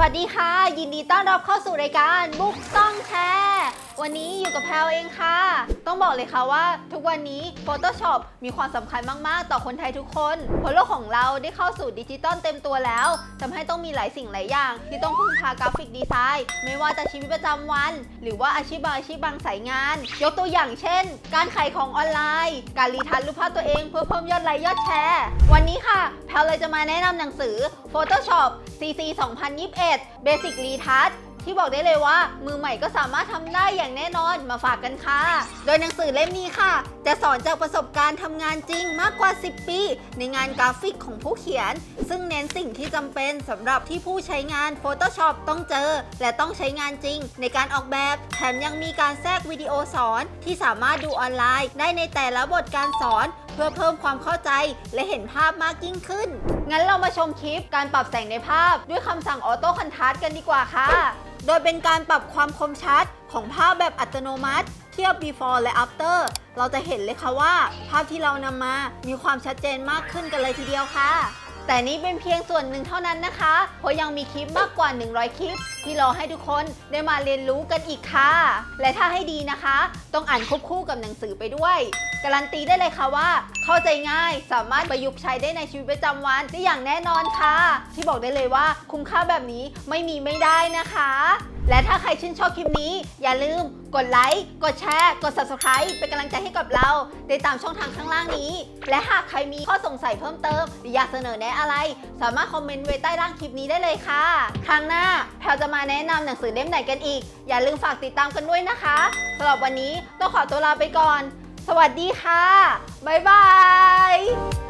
วัสดีค่ะ ยินดีต้อนรับเข้าสู่รายการบุ๊กต้องแชร์ วันนี้อยู่กับแพลวเองค่ะ ต้องบอกเลยค่ะว่า ทุกวันนี้ Photoshop มีความสำคัญมากๆ ต่อคนไทยทุกคนเพราะโลกของเราได้เข้าสู่ดิจิตอลเต็มตัวแล้วทำให้ต้องมีหลายสิ่งหลายอย่าง ที่ต้องพึ่งพากราฟิกดีไซน์ ไม่ว่าจะชีวิตประจำวัน หรือว่าอาชีพบางอาชีพบางสายงาน ยกตัวอย่างเช่น การขายของออนไลน์ การรีทัชรูปภาพตัวเองเพื่อเพิ่มยอดไลค์ยอดแชร์ วันนี้ค่ะ แพลวเลยจะมาแนะนำหนังสือ Photoshop CC 2021 Basic Retouch ที่บอกได้เลยว่า มือใหม่ก็สามารถทำได้อย่างแน่นอนมาฝากกันค่ะ โดยหนังสือเล่มนี้ค่ะ จะสอนจากประสบการณ์ทำงานจริงมากกว่า 10 ปี ในงานกราฟิกของผู้เขียน ซึ่งเน้นสิ่งที่จำเป็นสำหรับที่ผู้ใช้งาน Photoshop ต้องเจอ และต้องใช้งานจริง ในการออกแบบ แถมยังมีการแทรกวิดีโอสอนที่สามารถดูออนไลน์ ได้ในแต่ละบทการสอนเพื่อเพิ่มความเข้าใจและเห็นภาพมากยิ่งขึ้น งั้นเรามาชมคลิปการปรับแสงในภาพด้วยคำสั่งออโต้คันทัสกันดีกว่าค่ะ โดยเป็นการปรับความคมชัดของภาพแบบอัตโนมัติ เทียบ before และ after เราจะเห็นเลยค่ะว่า ภาพที่เรานำมามีความชัดเจนมากขึ้นกันเลยทีเดียวค่ะ แต่นี้เป็นเพียงส่วนหนึ่งเท่านั้นนะคะ เพราะยังมีคลิปมากกว่า 100 คลิป ที่รอให้ทุกคนได้มาเรียนรู้กันอีกค่ะ และถ้าให้ดีนะคะ ต้องอ่านควบคู่กับหนังสือไปด้วย การันตีได้เลยค่ะว่า เข้าใจง่ายสามารถประยุกต์ใช้ได้ในชีวิตประจำวันได้อย่างแน่นอนค่ะ ที่บอกได้เลยว่าคุ้มค่าแบบนี้ไม่มีไม่ได้นะคะ และถ้าใครชื่นชอบคลิปนี้ อย่าลืมกดไลค์กดแชร์กด subscribe เป็นกำลังใจให้กับเราได้ตามช่องทางข้างล่างนี้ และหากใครมีข้อสงสัยเพิ่มเติม หรืออยากเสนอแนะอะไร สามารถคอมเมนต์ไว้ใต้ล่างคลิปนี้ได้เลยค่ะ ครั้งหน้าแพลวจะมาแนะนำหนังสือเล่มไหนกันอีก อย่าลืมฝากติดตามกันด้วยนะคะสำหรับวันนี้ต้องขอตัวลาไปก่อน สวัสดีค่ะบ๊ายบาย